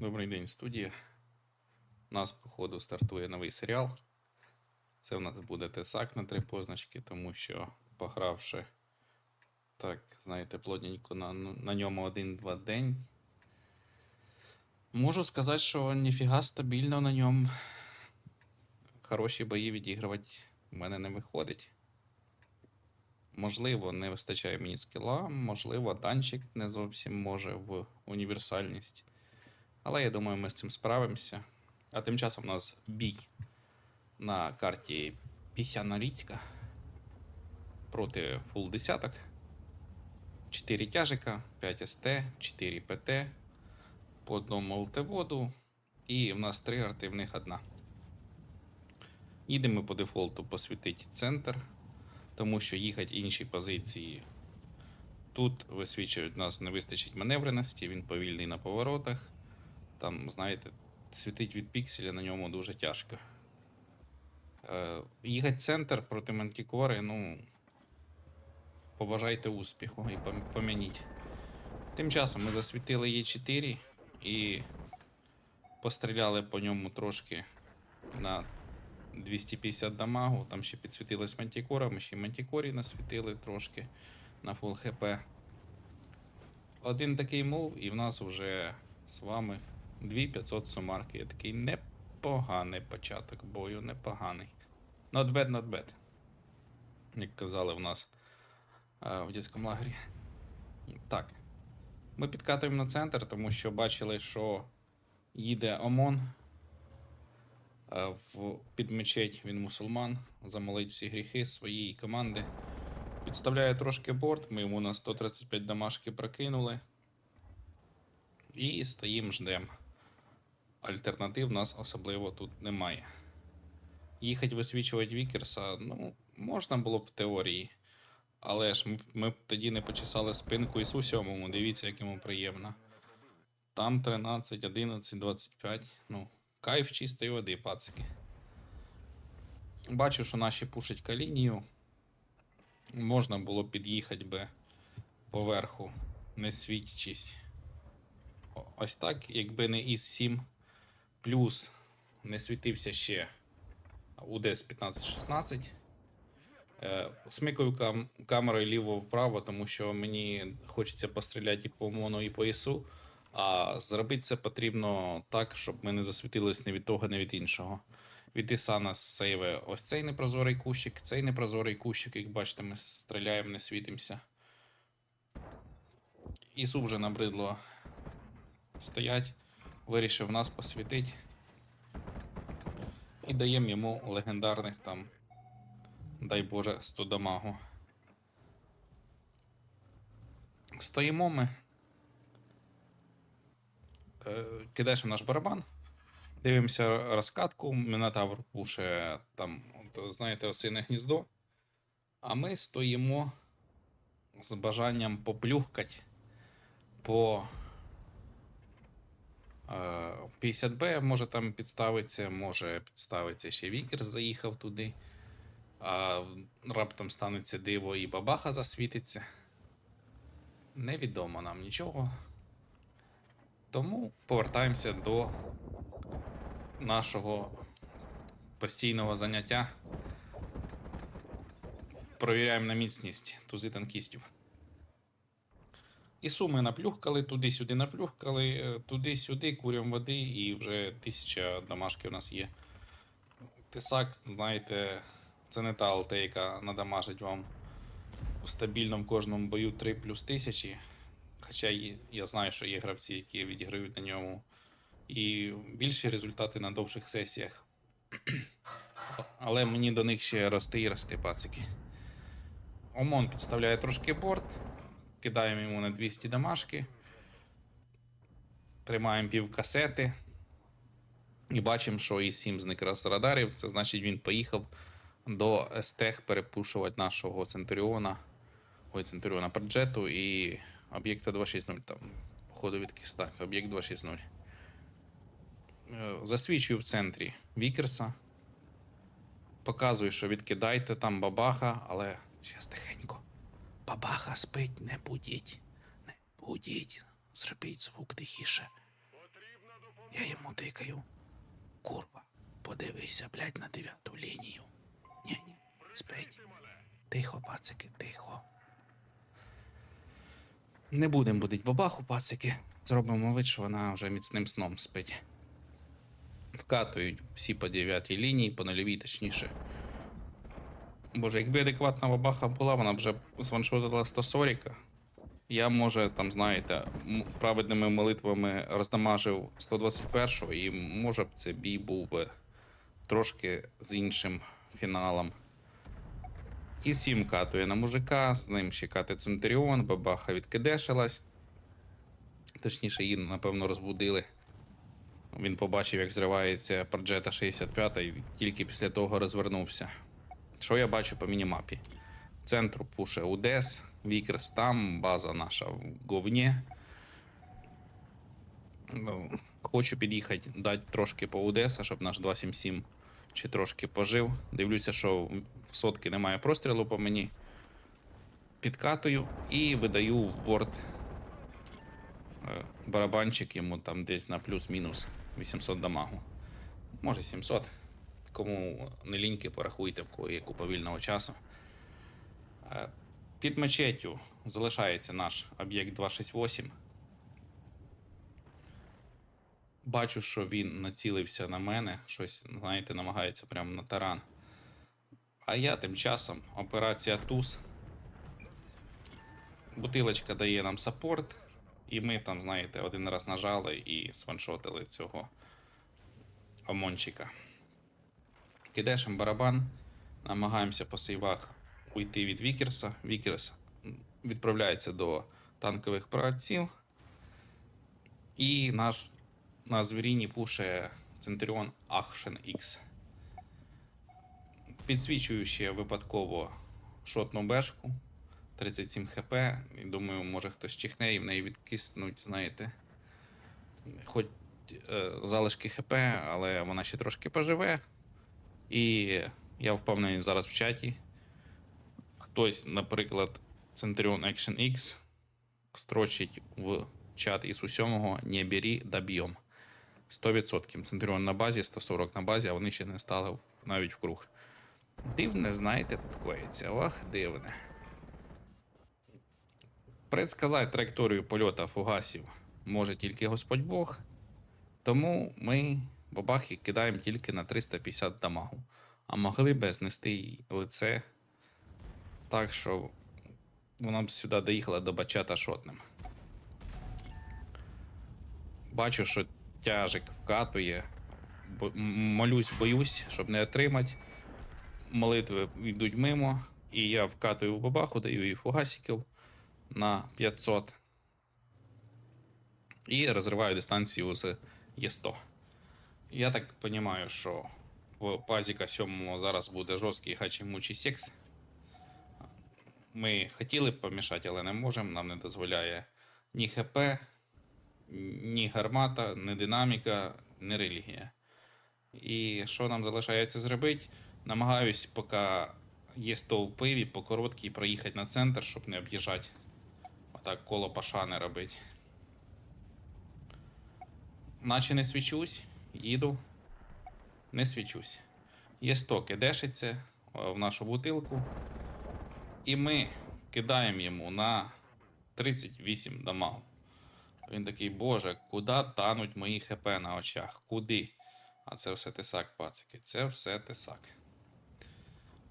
Добрий день, студія. У нас, походу, стартує новий серіал. Це в нас буде Тесак на три позначки, тому що, погравши, так, знаєте, плотненько на, на ньому один-два день. Можу сказати, що ніфіга стабільно на ньому хороші бої відігравати в мене не виходить. Можливо, не вистачає мені скіла, можливо, танчик не зовсім може в універсальність. Але я думаю, ми з цим справимося. А тим часом у нас бій на карті Піхяналітика проти фул десяток. 4 тяжика, 5 СТ, 4 ПТ, по одному ЛТ-воду, і в нас 3 арти, в них одна. Їдемо по дефолту посвітити центр, тому що їхати інші позиції тут висвічують, нас не вистачить маневреності, він повільний на поворотах. Там, знаєте, світить від пікселя на ньому дуже тяжко. Е, їхати центр проти мантікори, ну. Побажайте успіху і пом- пом'яніть. Тим часом ми засвітили Е4 і постріляли по ньому трошки на 250 дамагу. Там ще підсвітилась мантікора, ми ще й мантікорі насвітили трошки на фул хп. Один такий мув, і в нас вже з вами 2500 сумарки. Я такий непоганий початок бою, непоганий. Not bad, not bad. Як казали в нас е, в дитячому лагері. Так. Ми підкатуємо на центр, тому що бачили, що їде ОМОН. е, В, під мечеть він мусульман, замолить всі гріхи своєї команди. Підставляє трошки борт, ми йому на 135 дамашки прокинули. І стоїм ждем. Альтернатив нас особливо тут немає. Їхати висвічувати Вікерса, ну, можна було б в теорії. Але ж ми, ми б тоді не почесали спинку Ісу сьомому, дивіться, як йому приємно. Там 13, 11, 25. Ну, кайф чистої води, пацики. Бачу, що наші пушать калінію. Можна було під'їхати би поверху, не світячись. Ось так, якби не із 7 плюс не світився ще УДС 1516. Е, Смикаю кам- камерою ліво-вправо, тому що мені хочеться постріляти і по моно, і по ІСу. А зробити це потрібно так, щоб ми не засвітились ні від того, ні від іншого. Від ІСа нас сейве ось цей непрозорий кущик, цей непрозорий кущик, як бачите, ми стріляємо, не світимося. ІСу вже набридло стоять, вирішив нас посвітити. І даємо йому легендарних там, дай Боже, 100 дамагу. Стоїмо ми. Е, кидаєш наш барабан. Дивимося розкатку, Мінотавр пуше там, от, знаєте, осине гніздо. А ми стоїмо з бажанням поплюхкать по 50Б, може там підставиться, може підставиться ще Вікер заїхав туди. А раптом станеться диво і бабаха засвітиться. Невідомо нам нічого. Тому повертаємося до нашого постійного заняття. Провіряємо на міцність тузи танкістів. І суми наплюхкали, туди-сюди наплюхкали, е, туди-сюди, курям води, і вже тисяча дамашки у нас є. Тисак, знаєте, це не та ЛТ, яка надамажить вам у стабільному кожному бою 3 плюс тисячі. Хоча я знаю, що є гравці, які відіграють на ньому і більші результати на довших сесіях. Але мені до них ще рости і рости, пацики. ОМОН підставляє трошки борт, кидаємо йому на 200 дамашки, тримаємо пів касети. І бачимо, що і 7 зник з радарів. Це значить, він поїхав до Стех перепушувати нашого Центуріона. Ой, Центуріона Проджету і об'єкта 260 там, походу відкис так, об'єкт 260. Е, Засвічую в центрі Вікерса. Показую, що відкидайте там бабаха, але зараз тихенько. Бабаха спить, не будіть. Не будіть. Зробіть звук тихіше. Я йому тикаю. Курва, подивися, блядь, на дев'яту лінію. Ні, ні, спить. Тихо, пацики, тихо. Не будемо будить бабаху, пацики. Зробимо вид, що вона вже міцним сном спить. Вкатують всі по дев'ятій лінії, по нульовій точніше. Боже, якби адекватна бабаха була, вона б вже сваншотила 140. Я, може, там, знаєте, праведними молитвами роздамажив 121-го, і може б це бій був би трошки з іншим фіналом. І сім катує на мужика, з ним ще кате Центуріон, бабаха відкидешилась. Точніше, її, напевно, розбудили. Він побачив, як взривається Проджета 65 і тільки після того розвернувся. Що я бачу по мінімапі? Центру пуше УДЕС, Вікерс там, база наша в говні. Ну, Хочу під'їхати, дати трошки по УДЕСа, щоб наш 277 чи трошки пожив. Дивлюся, що в сотки немає прострілу по мені. Підкатую і видаю в борт е, барабанчик йому там десь на плюс-мінус 800 дамагу. Може 700. Кому не ліньки, порахуйте, в кого є купа вільного часу. Е, Під мечеттю залишається наш об'єкт 268. Бачу, що він націлився на мене, щось, знаєте, намагається прямо на таран. А я тим часом операція ТУЗ. Бутилочка дає нам саппорт, і ми там, знаєте, один раз нажали і сваншотили цього омончика. Кидешем барабан, намагаємося по сейвах уйти від Вікерса. Вікерс відправляється до танкових праців. І наш на звіріні пуше Центуріон Ахшен X. Підсвічую ще випадково шотну бешку 37 хп. І думаю, може хтось чихне і в неї відкиснуть, знаєте. Хоч е, залишки хп, але вона ще трошки поживе. І я впевнений зараз в чаті. Хтось, наприклад, Centurion Action X строчить в чат із усьомого не бері, доб'єм. 100%. Центуріон на базі, 140 на базі, а вони ще не стали навіть в круг. Дивне, знаєте, тут коїться. Ох, дивне. Предсказати траєкторію польоту фугасів може тільки Господь Бог. Тому ми бабахи кидаємо тільки на 350 дамагу. А могли би знести їй лице так, що вона б сюди доїхала до бачата шотним. Бачу, що тяжик вкатує. Бо- Молюсь, боюсь, щоб не отримати. Молитви йдуть мимо, і я вкатую в бабаху, даю їй фугасиків на 500. І розриваю дистанцію з Є100. Я так розумію, що в пазіка 7 зараз буде жорсткий хачимучий секс. Ми хотіли б помішати, але не можемо. Нам не дозволяє ні ХП, ні гармата, ні динаміка, ні релігія. І що нам залишається зробити? Намагаюсь, поки є стол пиві, по короткій проїхати на центр, щоб не об'їжджати. Отак коло паша не робити. Наче не свічусь, їду, не свічусь. Є стоки дешиться е, в нашу бутилку. І ми кидаємо йому на 38 дамагу. Він такий, боже, куди тануть мої ХП на очах? Куди? А це все тесак, пацики. Це все тесак.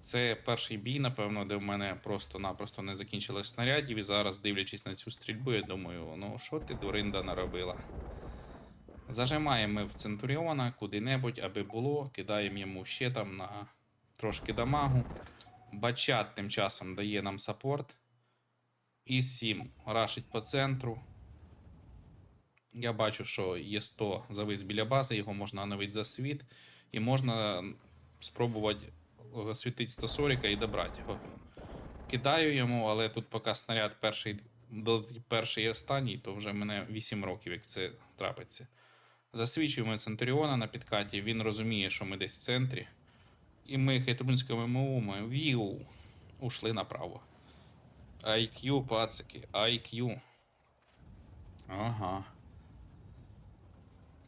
Це перший бій, напевно, де в мене просто-напросто не закінчилось снарядів. І зараз, дивлячись на цю стрільбу, я думаю, ну що ти, дуринда, наробила? Зажимаємо в Центуріона куди-небудь, аби було, кидаємо йому ще там на трошки дамагу. Бачат тим часом дає нам саппорт. І 7 рашить по центру. Я бачу, що є 100 завис біля бази, його можна оновити за світ. І можна спробувати засвітити 140 і добрати його. Кидаю йому, але тут поки снаряд перший, перший і останній, то вже мене 8 років, як це трапиться. Засвічуємо Центуріона на підкаті, він розуміє, що ми десь в центрі. І ми хитрунськими мовами віу, ушли направо. IQ, пацики, IQ. Ага.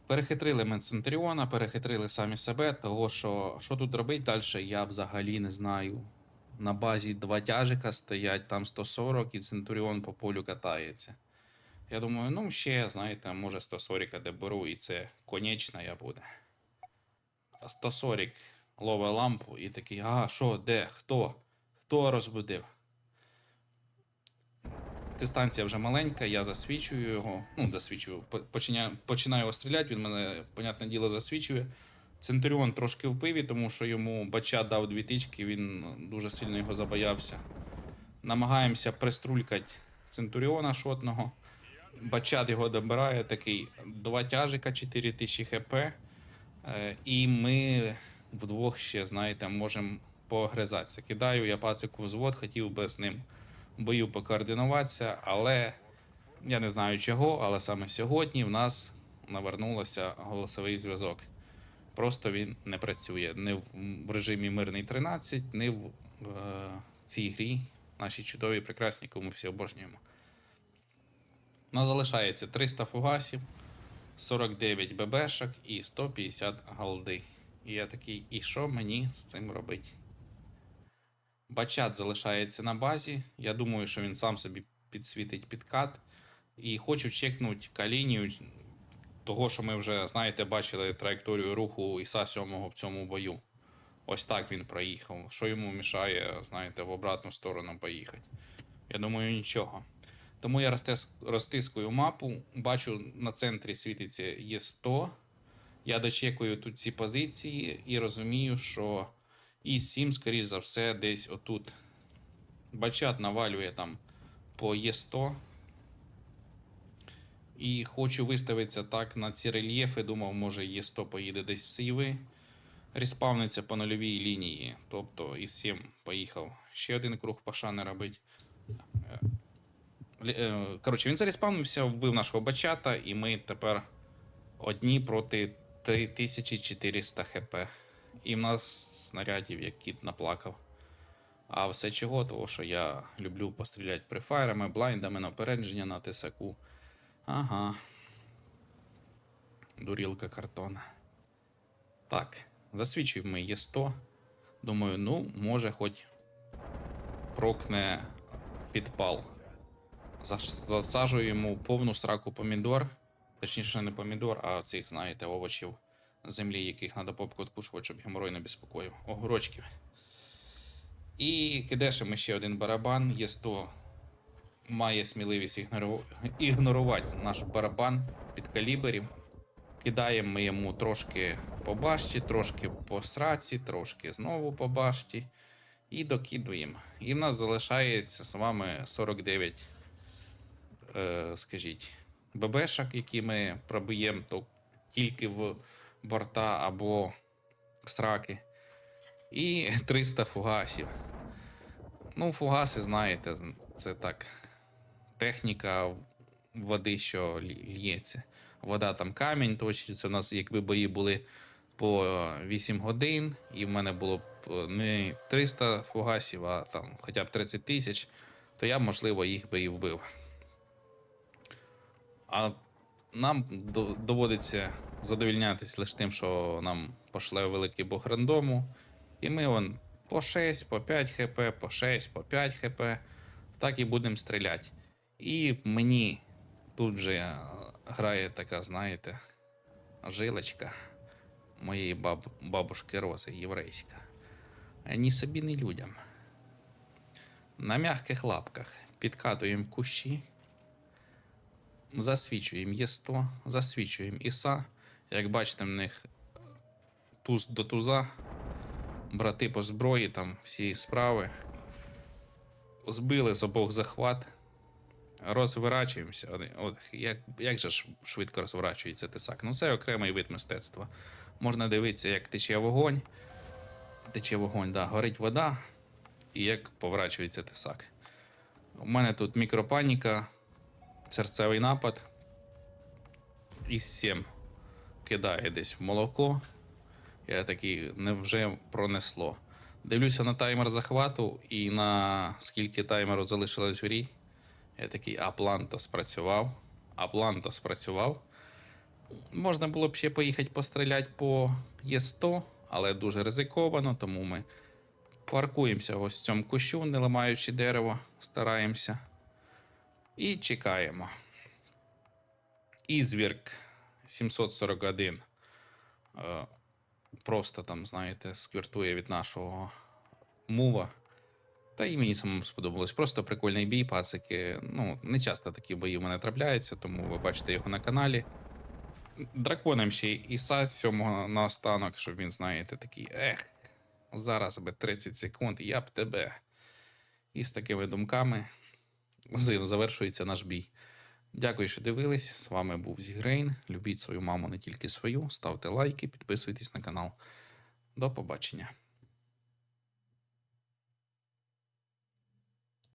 Перехитрили ми Центуріона, перехитрили самі себе, того що що тут робити далі, я взагалі не знаю. На базі два тяжика стоять, там 140 і Центуріон по полю катається. Я думаю, ну ще, знаєте, може 140 де беру, і це конечна я буде. А 140 ловить лампу і такий, а що, де, хто? Хто розбудив? Дистанція вже маленька, я засвічую його. Ну, засвічую, по- починяю, починаю його стріляти, він мене, понятне діло, засвічує. Центуріон трошки в пиві, тому що йому бачат дав дві тички, він дуже сильно його забоявся. Намагаємося приструлькати Центуріона шотного. Бачат його добирає такий два тяжика, 4000 хп. Е, І ми вдвох ще, знаєте, можемо погризатися. Кидаю я пацику взвод, хотів би з ним в бою покоординуватися, але я не знаю чого, але саме сьогодні в нас навернувся голосовий зв'язок. Просто він не працює не в режимі мирний 13, не в е, цій грі, нашій чудовій, прекрасній, яку ми всі обожнюємо. У нас залишається 300 фугасів, 49 ББшок і 150 голди. І я такий, і що мені з цим робити? Бачат залишається на базі. Я думаю, що він сам собі підсвітить підкат. І хочу чекнути калінію того, що ми вже, знаєте, бачили траєкторію руху Іса 7 в цьому бою. Ось так він проїхав. Що йому мішає, знаєте, в обратну сторону поїхати? Я думаю, нічого. Тому я розтискую мапу, бачу на центрі світиться Є100. Я дочекую тут ці позиції і розумію, що І7, скоріш за все, десь отут. Бачат навалює там по Є100. І хочу виставитися так на ці рельєфи. Думав, може Є100 поїде десь в Сейви. Респавниться по нульовій лінії. Тобто І7 поїхав. Ще один круг пашани робить. Е, Коротше, він зареспавнився, вбив нашого бачата, і ми тепер одні проти 3400 хп. І в нас снарядів, як кіт наплакав. А все чого? Того, що я люблю постріляти префайрами, блайндами на опередження на тисаку. Ага. Дурілка картона. Так, засвічуємо ми Є100. Думаю, ну, може, хоч прокне підпал. Засаджую йому повну сраку помідор. Точніше, не помідор, а цих, знаєте, овочів землі, яких треба попку откушувати, щоб геморой не безпокоїв. Огурочків. І кидешимо ще один барабан. Є 100 має сміливість ігнору... ігнорувати наш барабан під калібрів. Кидаємо ми йому трошки по башті, трошки по сраці, трошки знову по башті. І докидуємо. І в нас залишається з вами 49, е, скажіть, ББшок, які ми пробиємо то тільки в борта або сраки. І 300 фугасів. Ну, фугаси, знаєте, це так. Техніка води, що лється. Вода там камінь точиться. У нас, якби бої були по 8 годин, і в мене було б е, не 300 фугасів, а там хоча б 30 тисяч, то я, можливо, їх би і вбив. А нам доводиться задовільнятися лише тим, що нам пошле великий бог рандому. І ми вон по 6, по 5 хп, по 6, по 5 хп. Так і будемо стріляти. І мені тут же е, грає така, знаєте, жилочка моєї баб, бабушки Рози єврейська. Ні собі, ні людям. На м'яких лапках підкатуємо кущі, засвічуємо Є100, засвічуємо Іса. Як бачите, в них туз до туза, брати по зброї, там всі справи. Збили з обох захват. Розворачуємося. От, як, як же швидко розворачується тисак? Ну, це окремий вид мистецтва. Можна дивитися, як тече вогонь. Тече вогонь, да, горить вода, і як поворачується тисак. У мене тут мікропаніка, серцевий напад. І 7 кидає десь в молоко. Я такий, невже пронесло. Дивлюся на таймер захвату і на скільки таймеру залишилось в грі. Я такий, а план то спрацював. А план то спрацював. Можна було б ще поїхати постріляти по Є100, але дуже ризиковано, тому ми паркуємося ось в цьому кущу, не ламаючи дерево, стараємося. І чекаємо. Ізвірк 741. Е, Просто там, знаєте, сквіртує від нашого мува. Та і мені самому сподобалось. Просто прикольний бій, пацики. Ну, не часто такі бої в мене трапляються, тому ви бачите його на каналі. Драконом ще Іса сьомого на останок, щоб він, знаєте, такий. Ех, зараз би 30 секунд, я б тебе. І з такими думками з- завершується наш бій. Дякую, що дивились. З вами був Зігрейн. Любіть свою маму не тільки свою. Ставте лайки, підписуйтесь на канал. До побачення.